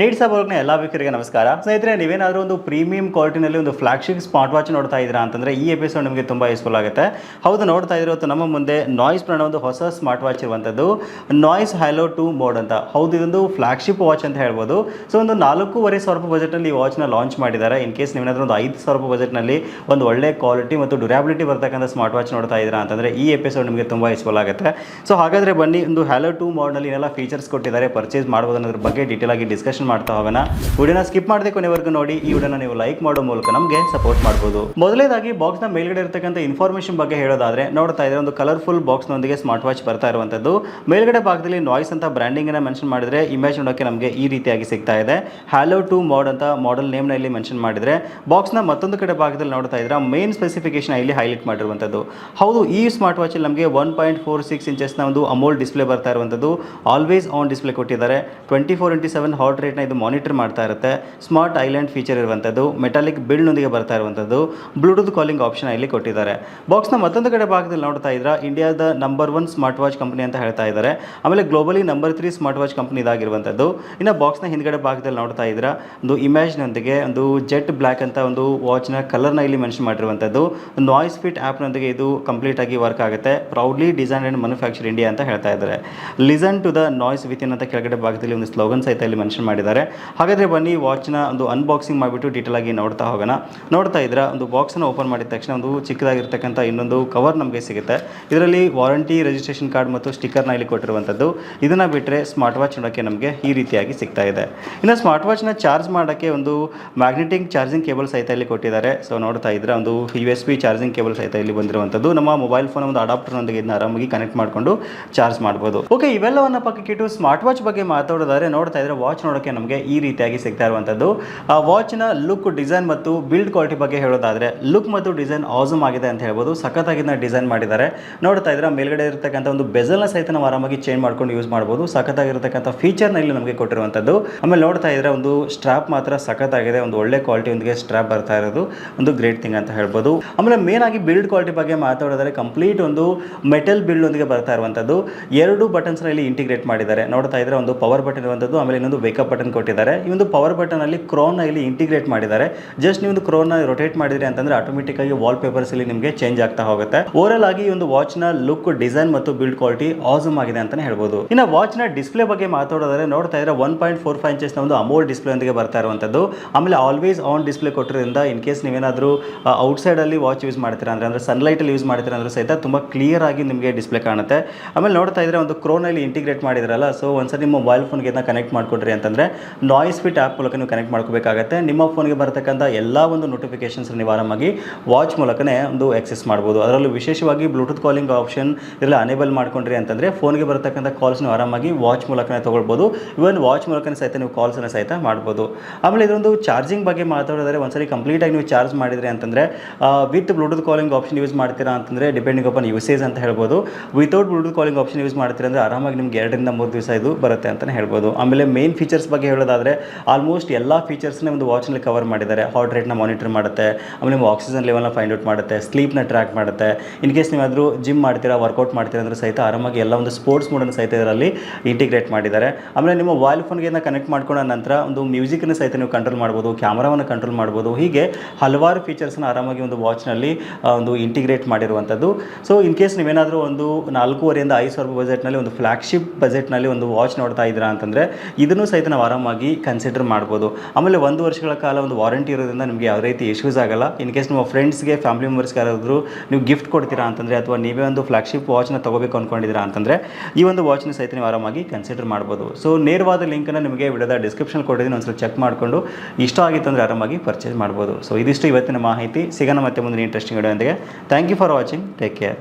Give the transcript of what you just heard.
Needs ಅವ್ರಿಗೆ ಎಲ್ಲ ವೀಕರಿಗೆ ನಮಸ್ಕಾರ. ಸ್ನೇಹಿತರೆ, ನೀವೇನಾದರೂ ಒಂದು ಪ್ರೀಮಿಯಂ ಕ್ವಾಲಿಟಿನಲ್ಲಿ ಒಂದು ಫ್ಲಾಗ್ಶಿಪ್ ಸ್ಮಾರ್ಟ್ ವಾಚ್ ನೋಡ್ತಾ ಇದ್ದೀರಾ ಅಂತಂದರೆ ಈ ಎಪಿಸೋಡ್ ನಿಮಗೆ ತುಂಬ ಯೂಸ್ಫುಲ್ ಆಗುತ್ತೆ. ಹೌದು, ನೋಡ್ತಾ ಇರೋದು ನಮ್ಮ ಮುಂದೆ ನಾಯ್ಸ್ ಬ್ರ್ಯಾಂಡ್ ಒಂದು ಹೊಸ ಸ್ಮಾರ್ಟ್ ವಾಚ್ ಇರುವಂಥದ್ದು ನಾಯ್ಸ್ ಹ್ಯಾಲೋ ಟು ಮೋಡ್ ಅಂತ. ಹೌದು, ಇದೊಂದು ಫ್ಲಾಗ್ಶಿಪ್ ವಾಚ್ ಅಂತ ಹೇಳ್ಬೋದು. ಸೊ ಒಂದು ನಾಲ್ಕೂವರೆ ಸಾವಿರ ರೂಪಾಯಿ ಬಜೆಟ್ನಲ್ಲಿ ಈ ವಾಚ್ನ ಲಾಂಚ್ ಮಾಡಿದ್ದಾರೆ. ಇನ್ ಕೇಸ್ ನೀವೇನಾದರೂ ಒಂದು ಐದು ಸಾವಿರ ರೂಪಾಯಿ ಬಜೆಟ್ನಲ್ಲಿ ಒಂದು ಒಳ್ಳೆ ಕ್ವಾಲಿಟಿ ಮತ್ತು ಡ್ಯೂರಾಬಿಲಿಟಿ ಬರ್ತಕ್ಕಂಥ ಸ್ಮಾರ್ಟ್ ವಾಚ್ ನೋಡ್ತಾ ಇದ್ದೀರಾ ಅಂತಂದರೆ ಈ ಎಪಿಸೋಡ್ ನಿಮಗೆ ತುಂಬ ಯೂಸ್ಫುಲ್ ಆಗುತ್ತೆ. ಸೊ ಹಾಗಾದರೆ ಬನ್ನಿ, ಒಂದು ಹ್ಯಾಲೋ ಟು ಮೋಡ್ನಲ್ಲಿ ಏನೆಲ್ಲ ಫೀಚರ್ಸ್ ಕೊಟ್ಟಿದ್ದಾರೆ ಪರ್ಚೇಸ್ ಮಾಡ್ಬೋದು ಅನ್ನೋದ್ರ ಬಗ್ಗೆ ಡೀಟೇಲ್ ಆಗಿ ಡಿಸ್ಕಷನ್ ಮಾಡ್ತಾ ಹೋಗೋಣ. ವಿಡಿಯೋನ ಸ್ಕಿಪ್ ಮಾಡದೆ ಕೊನೆವರೆಗೂ ನೋಡಿ. ಈ ವಿಡಿಯೋನ ನೀವು ಲೈಕ್ ಮಾಡೋ ಮೂಲಕ ನಮಗೆ ಸಪೋರ್ಟ್ ಮಾಡಬಹುದು ಮೊದಲೇದಾಗಿ ಬಾಕ್ಸ್ನ ಮೇಲ್ಗಡೆ ಇರತಕ್ಕಂಥ ಇನ್ಫಾರ್ಮೇಷನ್ ಬಗ್ಗೆ ಹೇಳೋದಾದ್ರೆ, ನೋಡ್ತಾ ಇದ್ರೆ ಒಂದು ಕಲರ್ಫುಲ್ ಬಾಕ್ಸ್ನೊಂದಿಗೆ ಸ್ಮಾರ್ಟ್ ವಾಚ್ ಬರ್ತಾ ಇರುವಂತದ್ದು ಮೇಲ್ಗಡೆ ಭಾಗದಲ್ಲಿ ನಾಯ್ಸ್ ಅಂತ ಬ್ರ್ಯಾಂಡಿಂಗ್ ಅನ್ನ ಮೆನ್ಷನ್ ಮಾಡಿದ್ರೆ ಇಮೇಜ್ ನೋಡೋಕೆ ನಮಗೆ ಈ ರೀತಿಯಾಗಿ ಸಿಗ್ತಾ ಇದೆ. ಹ್ಯಾಲೋ ಟು ಮೋಡ್ ಅಂತ ಮಾಡೆಲ್ ನೇಮ್ ಇಲ್ಲಿ ಮೆನ್ಷನ್ ಮಾಡಿದ್ರೆ ಬಾಕ್ಸ್ನ ಮತ್ತೊಂದು ಕಡೆ ಭಾಗದಲ್ಲಿ ನೋಡ್ತಾ ಇದ್ರೆ ಮೇನ್ ಸ್ಪೆಸಿಫಿಕೇಶನ್ ಇಲ್ಲಿ ಹೈಲೈಟ್ ಮಾಡಿರುವಂತದ್ದು ಹೌದು, ಈ ಸ್ಮಾರ್ಟ್ ವಾಚಲ್ಲಿ ನಮಗೆ ಒನ್ ಪಾಯಿಂಟ್ ಫೋರ್ ಸಿಕ್ಸ್ ಇಂಚಸ್ನ ಒಂದು ಅಮೋಲ್ ಡಿಸ್ಪ್ಲೇ ಬರ್ತಾ ಇರುವಂಥದ್ದು. ಆಲ್ವೇಸ್ ಆನ್ ಡಿಸ್ಪ್ಲೇ ಕೊಟ್ಟಿದ್ದಾರೆ. Twenty four into seven heart ರೇಟ್ನ ಇದು ಮಾನಿಟರ್ ಮಾಡ್ತಾ ಇರುತ್ತೆ. ಸ್ಮಾರ್ಟ್ ಐಲ್ಯಾಂಡ್ ಫೀಚರ್ ಇರುವಂಥದ್ದು ಮೆಟಾಲಿಕ್ ಬಿಲ್ಡ್ನೊಂದಿಗೆ ಬರ್ತಾ ಇರುವಂಥದ್ದು ಬ್ಲೂಟೂತ್ ಕಾಲಿಂಗ್ ಆಪ್ಷನ್ ಇಲ್ಲಿ ಕೊಟ್ಟಿದ್ದಾರೆ. ಬಾಕ್ಸ್ನ ಮತ್ತೊಂದು ಕಡೆ ಭಾಗದಲ್ಲಿ ನೋಡ್ತಾ ಇದ್ರೆ ಇಂಡಿಯಾದ number one smart watch company ಅಂತ ಹೇಳ್ತಾ ಇದ್ದಾರೆ. ಆಮೇಲೆ globally number three smart watch company ಇದಾಗಿರುವಂಥದ್ದು ಇನ್ನು ಬಾಕ್ಸ್ನ ಹಿಂದ್ಗಡೆ ಭಾಗದಲ್ಲಿ ನೋಡ್ತಾ ಇದ್ರೆ ಒಂದು ಇಮೇಜ್ನೊಂದಿಗೆ ಒಂದು ಜೆಟ್ ಬ್ಲ್ಯಾಕ್ ಅಂತ ಒಂದು ವಾಚ್ನ ಕಲರ್ನ ಇಲ್ಲಿ ಮೆನ್ಷನ್ ಮಾಡಿರುವಂಥದ್ದು ನಾಯ್ಸ್ ಫಿಟ್ ಆ್ಯಪ್ನೊಂದಿಗೆ ಇದು ಕಂಪ್ಲೀಟ್ ಆಗಿ ವರ್ಕ್ ಆಗುತ್ತೆ. Proudly design and manufacture India ಅಂತ ಹೇಳ್ತಾ ಇದ್ದಾರೆ. Listen to the Noise within ಅಂತ ಕೆಳಗಡೆ ಭಾಗದಲ್ಲಿ ಒಂದು ಸ್ಲೋಗನ್ ಸಹಿತ ಇಲ್ಲಿ ಮೆನ್ಷನ್ ಮಾಡಿದ್ದಾರೆ. ಹಾಗಾದರೆ ಬನ್ನಿ ವಾಚ್ನ ಒಂದು ಅನ್ಬಾಕ್ಸಿಂಗ್ ಮಾಡಿಬಿಟ್ಟು ಡೀಟೇಲ್ ಆಗಿ ನೋಡ್ತಾ ಹೋಗೋಣ. ನೋಡ್ತಾ ಇದ್ರೆ ಒಂದು ಬಾಕ್ಸನ್ನು ಓಪನ್ ಮಾಡಿದ ತಕ್ಷಣ ಒಂದು ಚಿಕ್ಕದಾಗಿರ್ತಕ್ಕಂಥ ಇನ್ನೊಂದು ಕವರ್ ನಮಗೆ ಸಿಗುತ್ತೆ. ಇದರಲ್ಲಿ ವಾರಂಟಿ ರಿಜಿಸ್ಟ್ರೇಷನ್ ಕಾರ್ಡ್ ಮತ್ತು ಸ್ಟಿಕ್ಕರ್ನ ಇಲ್ಲಿ ಕೊಟ್ಟಿರುವಂಥದ್ದು. ಇದನ್ನು ಬಿಟ್ಟರೆ ಸ್ಮಾರ್ಟ್ ವಾಚ್ ನೋಡೋಕ್ಕೆ ನಮಗೆ ಈ ರೀತಿಯಾಗಿ ಸಿಗ್ತಾ ಇದೆ. ಇನ್ನು ಸ್ಮಾರ್ಟ್ ವಾಚ್ನ ಚಾರ್ಜ್ ಮಾಡೋಕ್ಕೆ ಒಂದು ಮ್ಯಾಗ್ನೆಟಿಕ್ ಚಾರ್ಜಿಂಗ್ ಕೇಬಲ್ ಸಹಿತ ಇಲ್ಲಿ ಕೊಟ್ಟಿದ್ದಾರೆ. ಸೊ ನೋಡ್ತಾ ಇದ್ರೆ ಒಂದು U S B charging cable ಸಹಿತ ಇಲ್ಲಿ ಬಂದಿರುವಂಥದ್ದು. ನಮ್ಮ ಮೊಬೈಲ್ ಫೋನ್ ಒಂದು ಅಡಾಪ್ಟರ್ನೊಂದಿಗೆ ಇದನ್ನ ಆರಾಮಾಗಿ ಕನೆಕ್ಟ್ ಮಾಡಿಕೊಂಡು ಚಾರ್ಜ್ ಮಾಡ್ಬೋದು. ಓಕೆ ಇವೆಲ್ಲವನ್ನ ಪಕ್ಕಕ್ಕಿಟ್ಟು ಸ್ಮಾರ್ಟ್ ವಾಚ್ ಬಗ್ಗೆ ಮಾತಾಡೋದಾದ್ರೆ ನೋಡ್ತಾ ಇದ್ರೆ ವಾಚ್ ನೋಡೋಕ್ಕೆ ನಮಗೆ ಈ ರೀತಿಯಾಗಿ ಸಿಗ್ತಾ ಇರುವಂಥದ್ದು. ಆ ವಾಚ್ನ ಲುಕ್ ಡಿಸೈನ್ ಮತ್ತು ಬಿಲ್ಡ್ ಕ್ವಾಲಿಟಿ ಬಗ್ಗೆ ಹೇಳೋದಾದ್ರೆ ಲುಕ್ ಮತ್ತು ಡಿಸೈನ್ ಆಸಮ್ ಆಗಿದೆ ಅಂತ ಹೇಳ್ಬೋದು. ಸಖತ್ತಾಗಿನ ಡಿಸೈನ್ ಮಾಡಿದ್ದಾರೆ. ನೋಡ್ತಾ ಇದ್ರೆ ಮೇಲ್ಗಡೆ ಇರತಕ್ಕಂಥ ಒಂದು ಬೆಜಲ್ನ ಸಹಿತ ನಾವು ಆರಾಮಾಗಿ ಚೇಂಜ್ ಮಾಡ್ಕೊಂಡು ಯೂಸ್ ಮಾಡ್ಬೋದು. ಫೀಚರ್ನ ಇಲ್ಲಿ ನಮಗೆ ಕೊಟ್ಟಿರುವಂಥದ್ದು. ಆಮೇಲೆ ನೋಡ್ತಾ ಇದ್ರೆ ಒಂದು ಸ್ಟ್ರಾಪ್ ಮಾತ್ರ ಸಖತ್ತಾಗಿದೆ. ಒಂದು ಒಳ್ಳೆ ಕ್ವಾಲಿಟಿ ಒಂದಿಗೆ ಸ್ಟ್ರಾಪ್ ಬರ್ತಾ ಇರೋದು. ಒಂದು ಗ್ರೇಟ್ ಥಿಂಗ್ ಅಂತ ಹೇಳ್ಬೋದು. ಆಮೇಲೆ ಮೇನ್ ಆಗಿ ಬಿಲ್ಡ್ ಕ್ವಾಲಿಟಿ ಬಗ್ಗೆ ಮಾತಾಡೋದಾದ್ರೆ ಕಂಪ್ಲೀಟ್ ಒಂದು ಮೆಟಲ್ ಬಿಲ್ಡ್ ಒಂದಿಗೆ ಬರ್ತಾ ಇರುವಂಥದ್ದು. ಎರಡು ಬಟನ್ಸ್ ಇಲ್ಲಿ ಇಂಟಿಗ್ರೇಟ್ ಮಾಡಿದ್ದಾರೆ. ನೋಡ್ತಾ ಇದ್ರೆ ಒಂದು ಪವರ್ ಬಟನ್ ಇರುವಂಥದ್ದು, ಆಮೇಲೆ ಇನ್ನೊಂದು ವೇಕಪ್ ಬಟನ್ ಕೊಟ್ಟಿದ್ದಾರೆ. ಈ ಒಂದು ಪವರ್ ಬಟನ್ ಅಲ್ಲಿ ಕ್ರೋನ್ ಇಲ್ಲಿ ಇಂಟಿಗ್ರೇಟ್ ಮಾಡಿದ್ದಾರೆ. ಜಸ್ಟ್ ನೀವು ಕ್ರೋನ್ ರೊಟೇಟ್ ಮಾಡಿದ್ರಿ ಅಂತಂದ್ರೆ ಆಟೋಮೆಟಿಕ್ ಆಗಿ ವಾಲ್ ಪೇಪರ್ಸ್ ಅಲ್ಲಿ ನಿಮಗೆ ಚೇಂಜ್ ಆಗ್ತಾ ಹೋಗುತ್ತೆ. ಓವರಲ್ ಆಗಿ ಈ ಒಂದು ವಾಚ್ನ ಲುಕ್ ಡಿಸೈನ್ ಮತ್ತು ಬಿಲ್ಡ್ ಕ್ವಾಲಿಟಿ ಆಸಮ್ ಆಗಿದೆ ಅಂತಾನೆ ಹೇಳ್ಬೋದು. ಇನ್ನು ವಾಚ್ನ ಡಿಸ್ಪ್ಲೇ ಬಗ್ಗೆ ಮಾತಾಡೋದಾದ್ರೆ ನೋಡ್ತಾ ಇದ್ರೆ one point four five inches ಒಂದು ಅಮೋಲ್ ಡಿಸ್ಪ್ಲೇ ಒಂದಿಗೆ ಬರ್ತಾ ಇರುವಂಥದ್ದು ಆಮೇಲೆ ಆಲ್ವೇಸ್ ಆನ್ ಡಿಸ್ಪ್ಲೇ ಕೊಟ್ಟಿರೋದ್ರಿಂದ ಇನ್ ಕೇಸ್ ನೀವೇನಾದರೂ ಔಟ್ಸೈಡ್ ಅಲ್ಲಿ ವಾಚ್ ಯೂಸ್ ಮಾಡ್ತೀರಾ ಅಂದ್ರೆ ಅಂದ್ರೆ ಸನ್ಲೈಟ್ ಅಲ್ಲಿ ಯೂಸ್ ಮಾಡ್ತೀರಾ ಅಂದ್ರೆ ಸಹಿತ ತುಂಬಾ ಕ್ಲಿಯರ್ ಆಗಿ ನಿಮಗೆ ಡಿಸ್ಪ್ಲೇ ಕಾಣುತ್ತೆ. ಆಮೇಲೆ ನೋಡ್ತಾ ಇದ್ರೆ ಒಂದು ಕ್ರೋನ್ ಅಲ್ಲಿ ಇಂಟಿಗ್ರೇಟ್ ಮಾಡಿದ್ರಲ್ಲ ಸೊ ಒಂದ್ಸರಿ ನಿಮ್ಮ ಮೊಬೈಲ್ ಫೋನ್ಗೆ ಇದನ್ನ ಕನೆಕ್ಟ್ ಮಾಡ್ಕೊಡ್ರಿ ಅಂತಂದ್ರೆ ನಾಯ್ಸ್ ಫಿಟ್ ಆ್ಯಪ್ ಮೂಲಕ ನೀವು ಕನೆಕ್ಟ್ ಮಾಡ್ಕೋಬೇಕಾಗತ್ತೆ. ನಿಮ್ಮ ಫೋನ್ಗೆ ಬರತಕ್ಕಂಥ ಎಲ್ಲ ಒಂದು ನೋಟಿಫಿಕೇಶನ್ಸ್ ನೀವು ಆರಾಮಾಗಿ ವಾಚ್ ಮೂಲಕನೇ ಒಂದು ಆಕ್ಸೆಸ್ ಮಾಡ್ಬೋದು. ಅದರಲ್ಲೂ ವಿಶೇಷವಾಗಿ ಬ್ಲೂಟೂತ್ ಕಾಲಿಂಗ್ ಆಪ್ಷನ್ ಇದೆಲ್ಲ ಅನೇಬಲ್ ಮಾಡ್ಕೊಂಡ್ರಿ ಅಂತಂದರೆ ಫೋನ್ಗೆ ಬರತಕ್ಕಂಥ ಕಾಲ್ಸ್ ನೀವು ಆರಾಮಾಗಿ ವಾಚ್ ಮೂಲಕನೇ ತೊಗೊಳ್ಬೋದು. ಇವನ್ ವಾಚ್ ಮೂಲಕನೇ ಸಹಿತ ನೀವು ಕಾಲ್ಸನ್ನು ಸಹಿತ ಮಾಡ್ಬೋದು. ಆಮೇಲೆ ಇದೊಂದು ಚಾರ್ಜಿಂಗ್ ಬಗ್ಗೆ ಮಾತಾಡಿದ್ರೆ ಒಂದ್ಸರಿ ಕಂಪ್ಲೀಟಾಗಿ ನೀವು ಚಾರ್ಜ್ ಮಾಡಿದರೆ ಅಂತಂದರೆ with Bluetooth calling option use ಮಾಡ್ತೀರಾ ಅಂತಂದರೆ ಡಿಪೆಂಡಿಂಗ್ ಅಪಾನ್ ಯೂಸೇಜ್ ಅಂತ ಹೇಳ್ಬೋದು. Without Bluetooth calling option use ಮಾಡ್ತೀರಾ ಅಂದರೆ ಆರಾಮಾಗಿ ನಿಮ್ಗೆ ಎರಡರಿಂದ ಮೂರು ದಿವಸ ಇದು ಬರುತ್ತೆ ಅಂತಲೇ ಹೇಳ್ಬೋದು. ಆಮೇಲೆ ಮೇನ್ ಫೀಚರ್ಸ್ ಬಗ್ಗೆ ಹೇಳೋದಾದರೆ ಆಲ್ಮೋಸ್ಟ್ ಎಲ್ಲ ಫೀಚರ್ಸ್ನ ಒಂದು ವಾಚ್ನಲ್ಲಿ ಕವರ್ ಮಾಡಿದ್ದಾರೆ. ಹಾರ್ಟ್ ರೇಟ್ನ ಮಾನಿಟರ್ ಮಾಡುತ್ತೆ, ಆಮೇಲೆ ನಿಮ್ಮ ಆಕ್ಸಿಜನ್ ಲೆವೆಲ್ನ ಫೈಂಡ್ ಔಟ್ ಮಾಡುತ್ತೆ ಸ್ಲೀಪ್ನ ಟ್ರ್ಯಾಕ್ ಮಾಡುತ್ತೆ. ಇನ್ ಕೇಸ್ ನೀವಾದರೂ ಜಿಮ್ ಮಾಡ್ತೀರಾ ವರ್ಕೌಟ್ ಮಾಡ್ತೀರಾ ಅಂದರೆ ಸಹಿತ ಆರಾಮಾಗಿ ಎಲ್ಲ ಒಂದು ಸ್ಪೋರ್ಟ್ಸ್ ಮೋಡನ್ನು ಸಹಿತ ಇದರಲ್ಲಿ ಇಂಟಿಗ್ರೇಟ್ ಮಾಡಿದ್ದಾರೆ. ಆಮೇಲೆ ನಿಮ್ಮ ವಾಯ್ಲ್ ಫೋನ್ಗೆ ಕನೆಕ್ಟ್ ಮಾಡ್ಕೊಂಡ ನಂತರ ಒಂದು ಮ್ಯೂಸಿಕ್ನ ಸಹಿತ ನೀವು ಕಂಟ್ರೋಲ್ ಮಾಡ್ಬೋದು ಕ್ಯಾಮ್ರಾವನ್ನು ಕಂಟ್ರೋಲ್ ಮಾಡ್ಬೋದು. ಹೀಗೆ ಹಲವಾರು ಫೀಚರ್ಸ್ನ ಆರಾಮಾಗಿ ಒಂದು ವಾಚ್ನಲ್ಲಿ ಒಂದು ಇಂಟಿಗ್ರೇಟ್ ಮಾಡಿರುವಂಥದ್ದು. ಸೊ ಇನ್ ಕೇಸ್ ನೀವೇನಾದರೂ ಒಂದು ನಾಲ್ಕೂವರೆಯಿಂದ ಐದು ಸಾವಿರ ಬಜೆಟ್ನಲ್ಲಿ ಒಂದು ಫ್ಲಾಗ್ಶಿಪ್ ಬಜೆಟ್ನಲ್ಲಿ ಒಂದು ವಾಚ್ ನೋಡ್ತಾ ಇದ್ದೀರಾ ಅಂತಂದರೆ, ಇದನ್ನು ಸಹಿತ ನಾವು ಆರಾಮಾಗಿ ಕನ್ಸಿಡರ್ ಮಾಡ್ಬೋದು. ಆಮೇಲೆ ಒಂದು ವರ್ಷಗಳ ಕಾಲ ಒಂದು ವಾರಂಟಿ ಇರೋದ್ರಿಂದ ನಿಮಗೆ ಯಾವ ರೀತಿ ಇಶ್ಯೂಸ್ ಆಗಲ್ಲ. ಇನ್ ಕೇಸ್ ನಿಮ್ಮ ಫ್ರೆಂಡ್ಸ್ಗೆ ಫ್ಯಾಮಿಲಿ ಮೆಂಬರ್ಸ್ಗೆ ಯಾರಾದರೂ ನೀವು ಗಿಫ್ಟ್ ಕೊಡ್ತೀರಾ ಅಂತಂದರೆ ಅಥವಾ ನೀವೇ ಒಂದು ಫ್ಲಾಗ್ಶಿಪ್ ವಾಚ್ನ ತಗೋಬೇಕು ಅಂದ್ಕೊಂಡಿದ್ದೀರಾ ಅಂತಂದರೆ ಈ ಒಂದು ವಾಚ್ನ ಸಹಿತ ನೀವು ಆರಾಮಾಗಿ ಕನ್ಸಿಡರ್ ಮಾಡ್ಬೋದು. ಸೊ ನೇರವಾದ ಲಿಂಕನ್ನು ನಿಮಗೆ ವಿಡಿಯೋದ ಡಿಸ್ಕ್ರಿಪ್ಷನ್ ಕೊಟ್ಟಿದ್ದೀನಿ. ಒಂದ್ಸಲ ಚೆಕ್ ಮಾಡಿಕೊಂಡು ಇಷ್ಟ ಆಗಿತ್ತು ಅಂದರೆ ಆರಾಮಾಗಿ ಪರ್ಚೇಸ್ ಮಾಡ್ಬೋದು. ಸೊ ಇದಿಷ್ಟು ಇವತ್ತಿನ ಮಾಹಿತಿ. ಸಿಗೋಣ ಮತ್ತೆ ಮುಂದಿನ interesting video thank you for watching take care